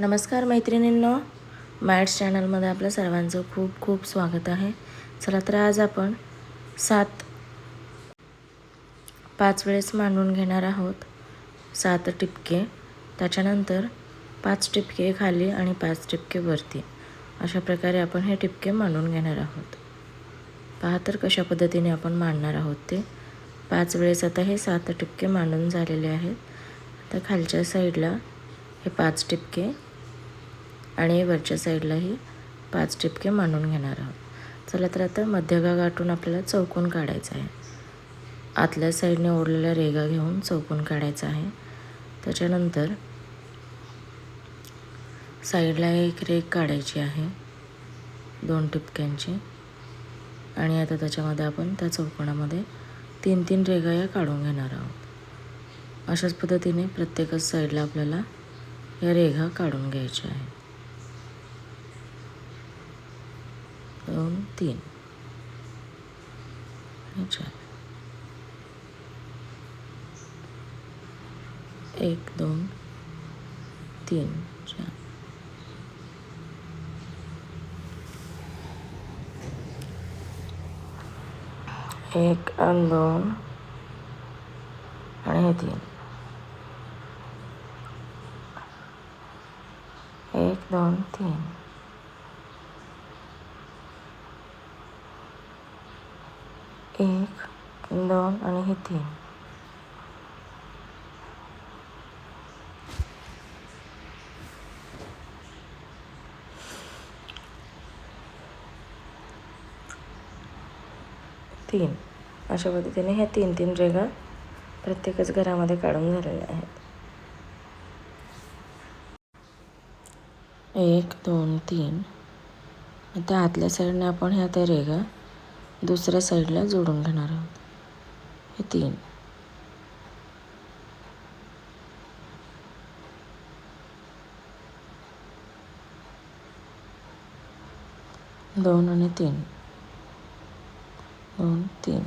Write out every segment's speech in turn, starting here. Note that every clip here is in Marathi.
नमस्कार मैत्रिणींनो. मॅट्स चॅनलमध्ये आपल्या सर्वांचं खूप खूप स्वागत आहे. चला तर आज आपण सात पाच वेळेस मांडून घेणार आहोत. सात टिपके. त्याच्यानंतर पाच टिपके खाली आणि पाच टिपके वरती. अशा प्रकारे आपण हे टिपके मांडून घेणार आहोत. पहा तर कशा पद्धतीने आपण मांडणार आहोत ते. पाच वेळेस आता हे सात टिपके मांडून झालेले आहेत. आता खालच्या साईडला हे पाच टिपके आणि वरच्या साईडलाही पाच टिपके मांडून घेणार आहोत. चला तर आता मध्यगा गाठून आपल्याला चौकून काढायचा आहे. आतल्या साईडने ओढलेल्या रेगा घेऊन चौकून काढायचा आहे. त्याच्यानंतर साईडला एक रेग काढायची आहे दोन टिपक्यांची. आणि आता त्याच्यामध्ये आपण त्या चौकोनामध्ये तीन तीन रेगा या काढून घेणार आहोत. अशाच पद्धतीने प्रत्येकच साईडला आपल्याला या रेघा काढून घ्यायच्या आहेत. दोन तीन. चार. एक दोन तीन चार. एक आणि दोन आणि तीन. एक दोन तीन. एक दोन आणि हे तीन. तीन. अशा पद्धतीने ह्या तीन तीन रेगा प्रत्येकच घरामध्ये काढून झालेल्या आहेत. एक दोन तीन. आता आतल्या साईडने आपण ह्या त्या रेगा दुसऱ्या साईडला जोडून घेणार आहोत. हे तीन. दोन आणि तीन. दोन तीन.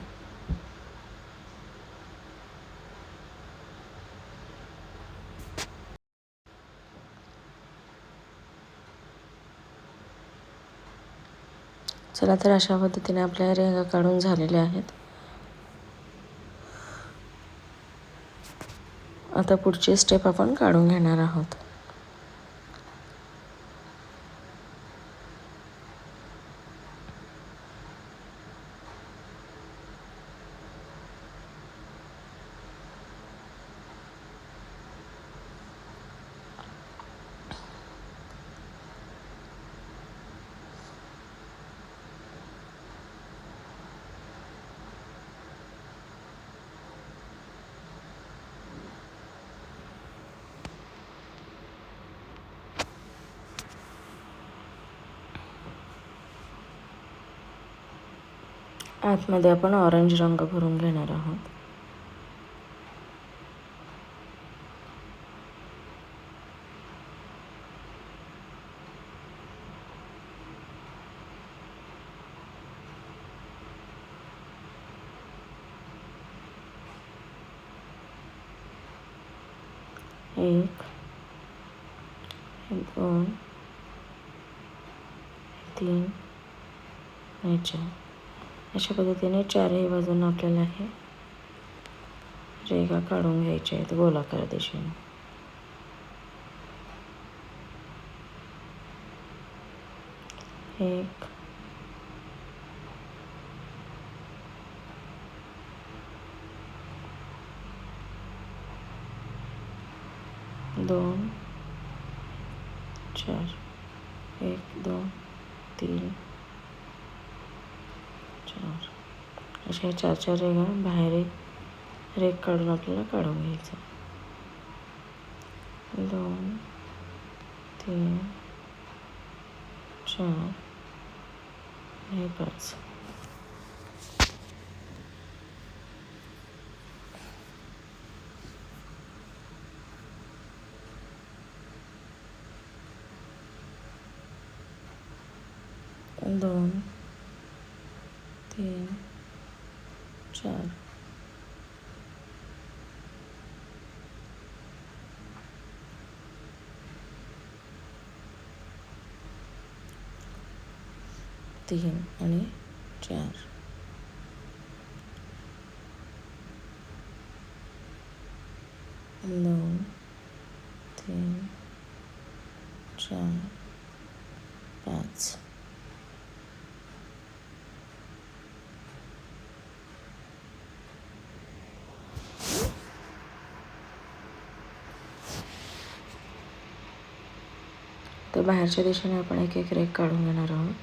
चला तर अशा पद्धतीने आपल्या रेगा काढून झालेल्या आहेत. आता पुढची स्टेप आपण काढून घेणार आहोत. आतमध्ये आपण ऑरेंज रंग भरून घेणार आहोत. एक दोन तीन आणि चार. अशा पद्धतीने चारही बाजूंना आपल्याला हे रेगा काढून घ्यायच्या आहेत गोलाकार दिशेने. एक. दोन. चार. एक दोन तीन. चार. अशा चार चार रेगा बाहेर एक रेग काढून आपल्याला काढून घ्यायचं. दोन तीन चार हे पाच. दोन तीन चार तीन आणि चार नऊ तीन चार तर बाहेरच्या दिशेने आपण एक एक रेक काढून घेणार आहोत.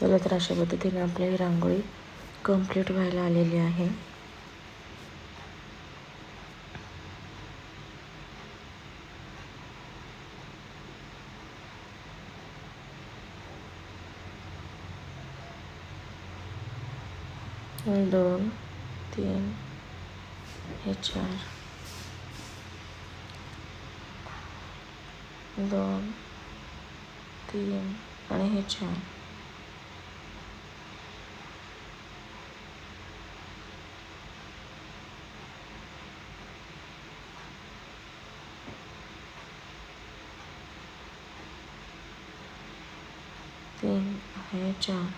चला तर अशा पद्धतीने आपली ही रांगोळी कंप्लीट व्हायला आलेली आहे. दोन तीन हे चार. दोन तीन आणि हे चार. तीन हे चार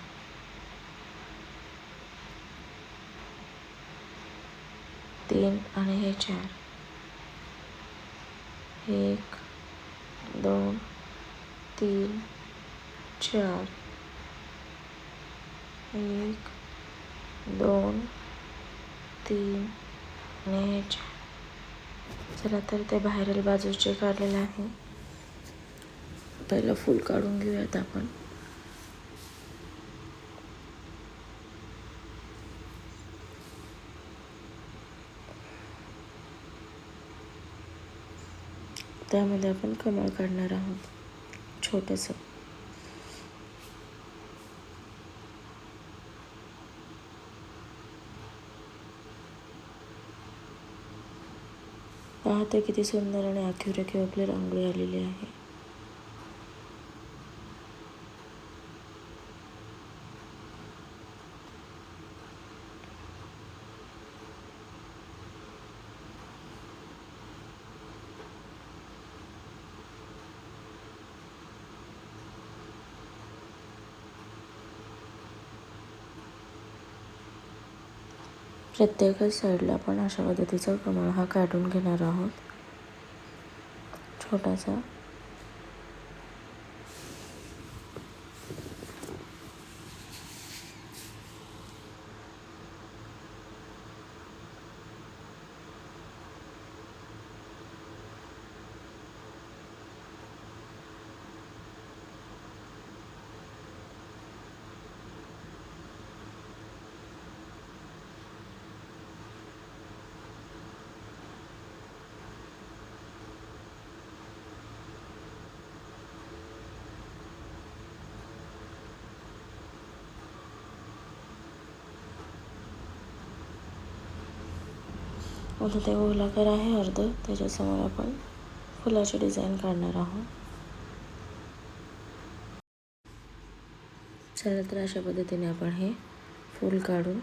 तीन आणि हे चार. एक दोन तीन चार. एक दोन तीन आणि हे चार. चला तर ते बाहेरील बाजूचे काढलेलं आहे. पहिलं फूल काढून घेऊयात आपण. त्यामध्ये आपण कमळ काढणार आहोत. छोटंसं. पाहते किती सुंदर आणि आखीव आपली रांगोळी आलेली आहे. प्रत्येकच साईडला आपण अशा पद्धतीचा कमळ हा काढून घेणार आहोत. छोटासा. आता ते गोलाकार आहे अर्ध. त्याच्यासमोर आपण फुलाची डिझाईन काढणार आहोत. चला तर अशा पद्धतीने आपण हे फूल काढून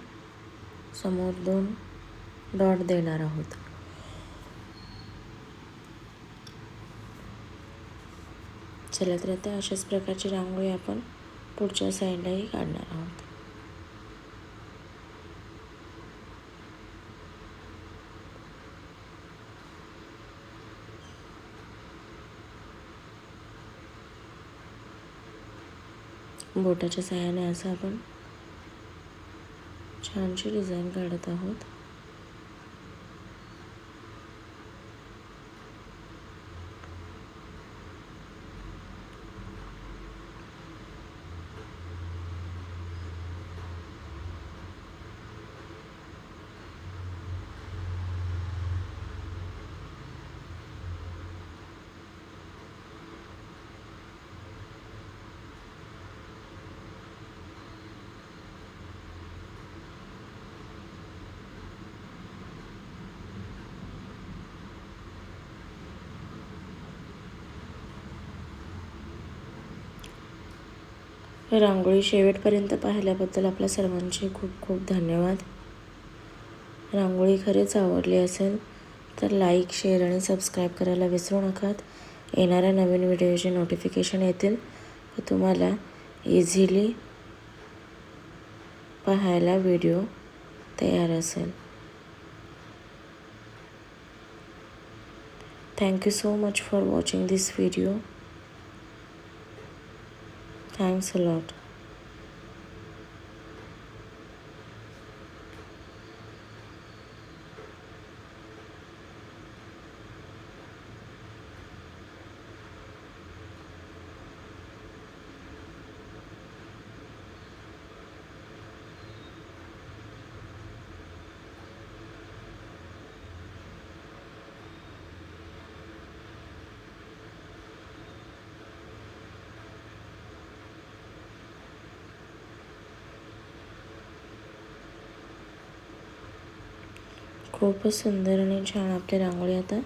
समोर दोन डॉट देणार आहोत. चला तर आता अशाच प्रकारची रांगोळी आपण पुढच्या साईडलाही काढणार आहोत. बोटाच्या सहाय्याने असं आपण छानशी डिझाईन काढत आहोत. रांगोळी शेवटपर्यंत पाहिल्याबद्दल आपल्या सर्वांचे खूप खूप धन्यवाद. रांगोळी खरेच आवडली असेल तर लाईक शेअर आणि सबस्क्राईब करायला विसरू नकात. येणाऱ्या नवीन व्हिडिओचे नोटिफिकेशन येतील व तुम्हाला इझिली पाहायला व्हिडिओ तयार असेल. Thank you so much for watching this video Thanks a lot. खूपच सुंदर आणि छान आपली रांगोळी आता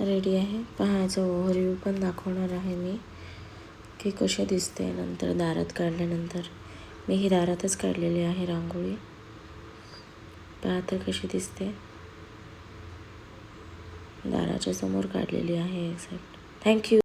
रेडी आहे. पहायचं ओव्हरव्ह्यू पण दाखवणार आहे मी की कशी दिसते नंतर दारात काढल्यानंतर. मी ही दारातच काढलेली आहे रांगोळी. पहा तर कशी दिसते. दाराच्या समोर काढलेली आहे एक्झॅक्ट थँक्यू